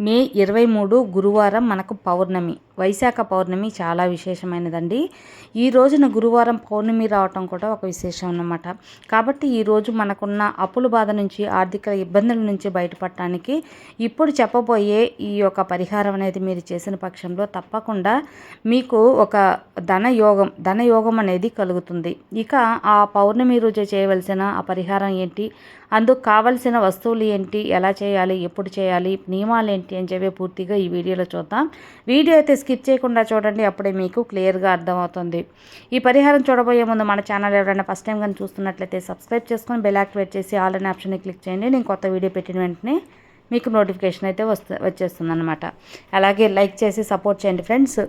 మే ఇరవై మూడు గురువారం మనకు పౌర్ణమి. వైశాఖ పౌర్ణమి చాలా విశేషమైనదండి. ఈ రోజున గురువారం పౌర్ణమి రావటం కూడా ఒక విశేషం అన్నమాట. కాబట్టి ఈరోజు మనకున్న అప్పుల బాధ నుంచి ఆర్థిక ఇబ్బందుల నుంచి బయటపడటానికి ఇప్పుడు చెప్పబోయే ఈ యొక్క పరిహారం అనేది మీరు చేసిన పక్షంలో తప్పకుండా మీకు ఒక ధనయోగం ధనయోగం అనేది కలుగుతుంది. ఇక ఆ పౌర్ణమి రోజు చేయవలసిన ఆ పరిహారం ఏంటి? అందుకు కావలసిన వస్తువులు ఏంటి? ఎలా చేయాలి? ఎప్పుడు చేయాలి? నియమాలు ఏంటి? అని చెప్పి పూర్తిగా ఈ వీడియోలో చూద్దాం. వీడియో అయితే స్కిప్ చేయకుండా చూడండి అప్పుడే మీకు క్లియర్గా అర్థమవుతుంది. ఈ పరిహారం చూడబోయే ముందు మన ఛానల్ ఎవరైనా ఫస్ట్ టైం కానీ చూస్తున్నట్లయితే సబ్స్క్రైబ్ చేసుకొని బెల్ యాక్టివేట్ చేసి ఆల్ అనే ఆప్షన్ని క్లిక్ చేయండి. నేను కొత్త వీడియో పెట్టిన వెంటనే మీకు నోటిఫికేషన్ అయితే వస్తు వచ్చేస్తుంది అనమాట అలాగే లైక్ చేసి సపోర్ట్ చేయండి ఫ్రెండ్స్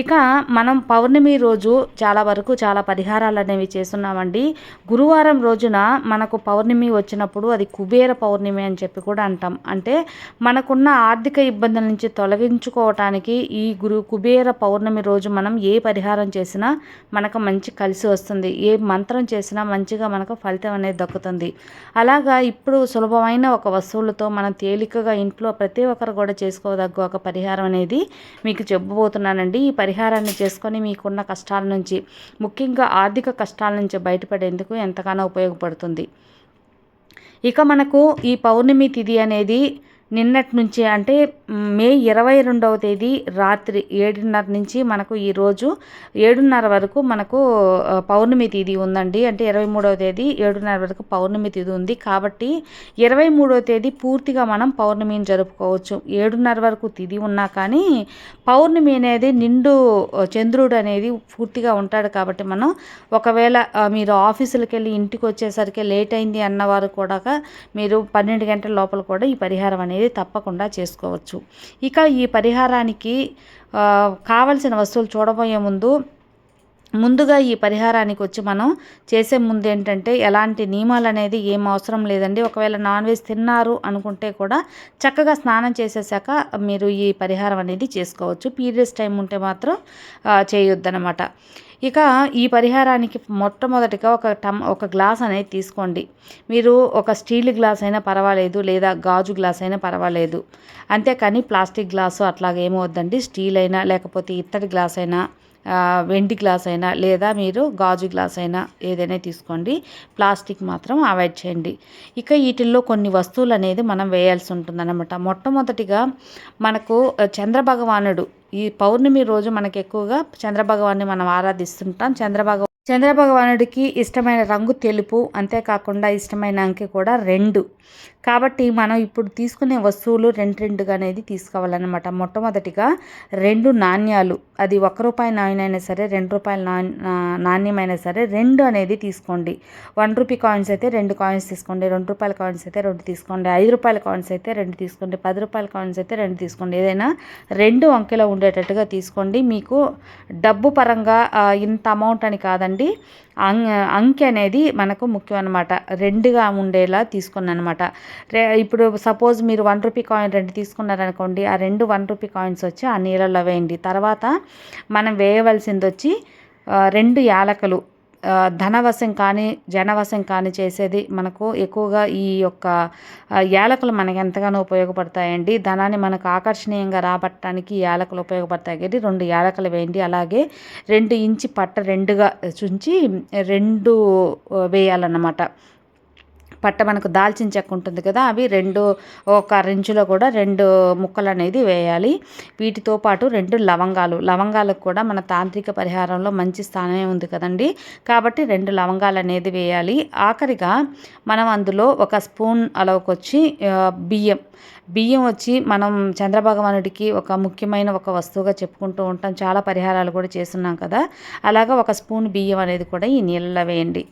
ఇక మనం పౌర్ణమి రోజు చాలా వరకు చాలా పరిహారాలు అనేవి చేస్తున్నామండి. గురువారం రోజున మనకు పౌర్ణమి వచ్చినప్పుడు అది కుబేర పౌర్ణమి అని చెప్పి కూడా అంటాం. అంటే మనకున్న ఆర్థిక ఇబ్బందుల నుంచి తొలగించుకోవటానికి ఈ గురు కుబేర పౌర్ణమి రోజు మనం ఏ పరిహారం చేసినా మనకు మంచి కలిసి వస్తుంది. ఏ మంత్రం చేసినా మంచిగా మనకు ఫలితం అనేది దక్కుతుంది. అలాగా ఇప్పుడు సులభమైన ఒక వస్తువులతో మనం తేలికగా ఇంట్లో ప్రతి ఒక్కరు కూడా చేసుకోదగ్గ ఒక పరిహారం అనేది మీకు చెప్పబోతున్నానండి. ఈ పరిహారాన్ని చేసుకొని మీకున్న కష్టాల నుంచి ముఖ్యంగా ఆర్థిక కష్టాల నుంచి బయటపడేందుకు ఎంతగానో ఉపయోగపడుతుంది. ఇక మనకు ఈ పౌర్ణమి తిథి అనేది నిన్నటి నుంచి అంటే మే ఇరవై రెండవ తేదీ రాత్రి ఏడున్నర నుంచి మనకు ఈరోజు ఏడున్నర వరకు మనకు పౌర్ణమి తేదీ ఉందండి. అంటే ఇరవై మూడవ తేదీ ఏడున్నర వరకు పౌర్ణమి తేదీ ఉంది. కాబట్టి ఇరవై మూడవ తేదీ పూర్తిగా మనం పౌర్ణమిని జరుపుకోవచ్చు. ఏడున్నర వరకు తిథి ఉన్నా కానీ పౌర్ణమి అనేది నిండు చంద్రుడు అనేది పూర్తిగా ఉంటాడు కాబట్టి మనం ఒకవేళ మీరు ఆఫీసులకు వెళ్ళి ఇంటికి వచ్చేసరికి లేట్ అయింది అన్నవారు కూడా మీరు పన్నెండు గంటల లోపల కూడా ఈ పరిహారం అనేది అనేది తప్పకుండా చేసుకోవచ్చు. ఇక ఈ పరిహారానికి కావలసిన వస్తువులు చూడబోయే ముందు ముందుగా ఈ పరిహారానికి వచ్చి మనం చేసే ముందు ఏంటంటే ఎలాంటి నియమాలు అనేది ఏం అవసరం లేదండి. ఒకవేళ నాన్ వెజ్ తిన్నారు అనుకుంటే కూడా చక్కగా స్నానం చేసేసాక మీరు ఈ పరిహారం అనేది చేసుకోవచ్చు. పీరియడ్స్ టైం ఉంటే మాత్రం చేయొద్దనమాట ఇక ఈ పరిహారానికి మొట్టమొదటిగా ఒక టమ్ ఒక గ్లాస్ అనేది తీసుకోండి. మీరు ఒక స్టీల్ గ్లాస్ అయినా పర్వాలేదు లేదా గాజు గ్లాస్ అయినా పర్వాలేదు. అంతేకాని ప్లాస్టిక్ గ్లాసు అట్లాగేమవుద్దండి స్టీల్ అయినా లేకపోతే ఇత్తడి గ్లాస్ అయినా వెండి గ్లాస్ అయినా లేదా మీరు గాజు గ్లాస్ అయినా ఏదైనా తీసుకోండి. ప్లాస్టిక్ మాత్రం అవాయిడ్ చేయండి. ఇక వీటిల్లో కొన్ని వస్తువులు అనేది మనం వేయాల్సి ఉంటుందన్నమాట. మొట్టమొదటిగా మనకు చంద్రభగవానుడు ఈ పౌర్ణమి రోజు మనకు ఎక్కువగా చంద్రభగవాన్ని మనం ఆరాధిస్తుంటాం. చంద్రభగ చంద్రభగవానుడికి ఇష్టమైన రంగు తెలుపు అంతేకాకుండా ఇష్టమైన అంకె కూడా రెండు. కాబట్టి మనం ఇప్పుడు తీసుకునే వస్తువులు రెండు రెండుగా అనేది తీసుకోవాలన్నమాట. మొట్టమొదటిగా రెండు నాణ్యాలు. అది ఒక రూపాయి నాణ్యమైనా సరే రెండు రూపాయల నాణ్యమైనా సరే రెండు అనేది తీసుకోండి. వన్ రూపీ కాయిన్స్ అయితే రెండు కాయిన్స్ తీసుకోండి రెండు రూపాయల కాయిన్స్ అయితే రెండు తీసుకోండి ఐదు రూపాయల కాయిన్స్ అయితే రెండు తీసుకోండి పది రూపాయల కాయిన్స్ అయితే రెండు తీసుకోండి. ఏదైనా రెండు అంకెలో ఉండేటట్టుగా తీసుకోండి. మీకు డబ్బు పరంగా ఇంత అమౌంట్ అని కాదండి. అంకె అనేది మనకు ముఖ్యం అనమాట రెండుగా ఉండేలా తీసుకున్నాను అనమాట ఇప్పుడు సపోజ్ మీరు వన్ రూపీ కాయిన్ రెండు తీసుకున్నారనుకోండి ఆ రెండు వన్ రూపీ కాయిన్స్ వచ్చి ఆ నీళ్ళల్లో వేయండి. తర్వాత మనం వేయవలసింది వచ్చి రెండు యాలకలు ధనవశం కానీ జనవశం కానీ చేసేది మనకు ఎక్కువగా ఈ యొక్క యాలకులు మనకు ఎంతగానో ఉపయోగపడతాయండి. ధనాన్ని మనకు ఆకర్షణీయంగా రాబట్టడానికి యాలకులు ఉపయోగపడతాయి కాబట్టి రెండు యాలకులు వేయండి. అలాగే రెండు ఇంచి పట్ట రెండుగా చుంచి రెండు వేయాలన్నమాట. పట్ట మనకు దాల్చిన చెక్క ఉంటుంది కదా అవి రెండు ఒక రెంచులో కూడా రెండు ముక్కలు అనేది వేయాలి. వీటితో పాటు రెండు లవంగాలు. లవంగాలకు కూడా మన తాంత్రిక పరిహారంలో మంచి స్థానమే ఉంది కదండి. కాబట్టి రెండు లవంగాలు అనేది వేయాలి. ఆఖరిగా మనం అందులో ఒక స్పూన్ అలవకొచ్చి బియ్యం. బియ్యం వచ్చి మనం చంద్రభగవానుడికి ఒక ముఖ్యమైన ఒక వస్తువుగా చెప్పుకుంటూ ఉంటాం. చాలా పరిహారాలు కూడా చేస్తున్నాం కదా. అలాగా ఒక స్పూన్ బియ్యం అనేది కూడా ఈ నీళ్ళలో వేయండి.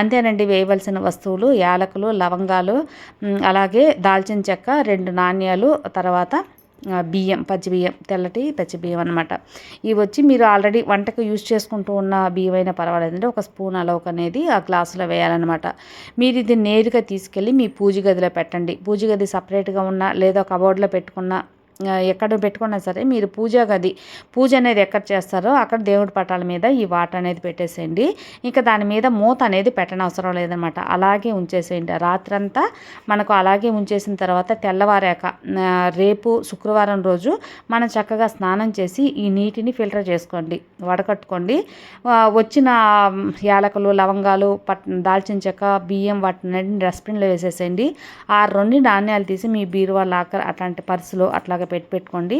అంతేనండి వేయవలసిన వస్తువులు. యాలకులు లవంగాలు అలాగే దాల్చిన చెక్క రెండు నాణ్యాలు తర్వాత బియ్యం పచ్చి బియ్యం తెల్లటి పచ్చి బియ్యం అనమాట ఇవి వచ్చి మీరు ఆల్రెడీ వంటకు యూజ్ చేసుకుంటూ ఉన్న బియ్యం అయినా పర్వాలేదు అంటే ఒక స్పూన్ అలౌక్ అనేది ఆ గ్లాసులో వేయాలన్నమాట. మీరు ఇది నేరుగా తీసుకెళ్ళి మీ పూజ గదిలో పెట్టండి. పూజ గది సపరేట్గా ఉన్న లేదా కబోర్డ్లో పెట్టుకున్న ఎక్కడ పెట్టుకున్నా సరే మీరు పూజా గది పూజ అనేది ఎక్కడ చేస్తారో అక్కడ దేవుడి పటాల మీద ఈ వాటర్ అనేది పెట్టేసేయండి. ఇంకా దాని మీద మూత అనేది పెట్టనవసరం లేదనమాట. అలాగే ఉంచేసేయండి. రాత్రంతా మనకు అలాగే ఉంచేసిన తర్వాత తెల్లవారాక రేపు శుక్రవారం రోజు మనం చక్కగా స్నానం చేసి ఈ నీటిని ఫిల్టర్ చేసుకోండి వడకట్టుకోండి. వచ్చిన యాలకులు లవంగాలు పట్ దాల్చిన చెక్క బియ్యం వాటిని డస్ట్బిన్లో వేసేసేయండి. ఆ రెండు నాణ్యాలు తీసి మీ బీరువా లాకర్ అట్లాంటి పర్సులు అట్లాగే పెట్టి పెట్టుకోండి.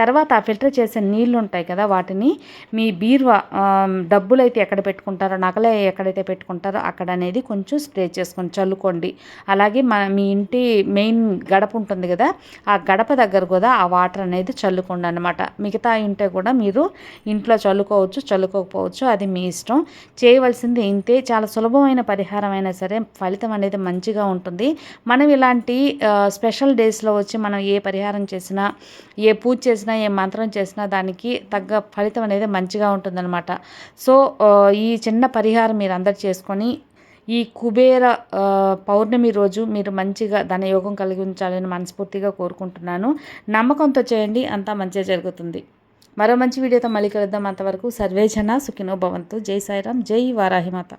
తర్వాత ఆ ఫిల్టర్ చేసే నీళ్ళు ఉంటాయి కదా వాటిని మీ బీరువా డబ్బులు అయితే ఎక్కడ పెట్టుకుంటారో నగలే ఎక్కడైతే పెట్టుకుంటారో అక్కడ అనేది కొంచెం స్ప్రే చేసుకొని చల్లుకోండి. అలాగే మన మీ ఇంటి మెయిన్ గడప ఉంటుంది కదా ఆ గడప దగ్గర కూడా ఆ వాటర్ అనేది చల్లుకోండి అనమాట మిగతా ఉంటే కూడా మీరు ఇంట్లో చల్లుకోవచ్చు చల్లుకోకపోవచ్చు అది మీ ఇష్టం. చేయవలసింది ఇంతే చాలా సులభమైన పరిహారం అయినా సరే ఫలితం అనేది మంచిగా ఉంటుంది. మనం ఇలాంటి స్పెషల్ డేస్లో వచ్చి మనం ఏ పరిహారం చేసినా ఏ పూజ చేసినా ఏ మంత్రం చేసినా దానికి తగ్గ ఫలితం అనేది మంచిగా ఉంటుందన్నమాట. సో ఈ చిన్న పరిహారం మీరు అందరు చేసుకొని ఈ కుబేర పౌర్ణమి రోజు మీరు మంచిగా ధనయోగం కలిగి ఉంచాలని మనస్ఫూర్తిగా కోరుకుంటున్నాను. నమ్మకంతో చేయండి అంతా మంచిగా జరుగుతుంది. మరో మంచి వీడియోతో మళ్ళీ కలుద్దాం. అంతవరకు సర్వేజన సుఖినో భవంతు. జై సాయిరామ్ జై వారాహిమాత.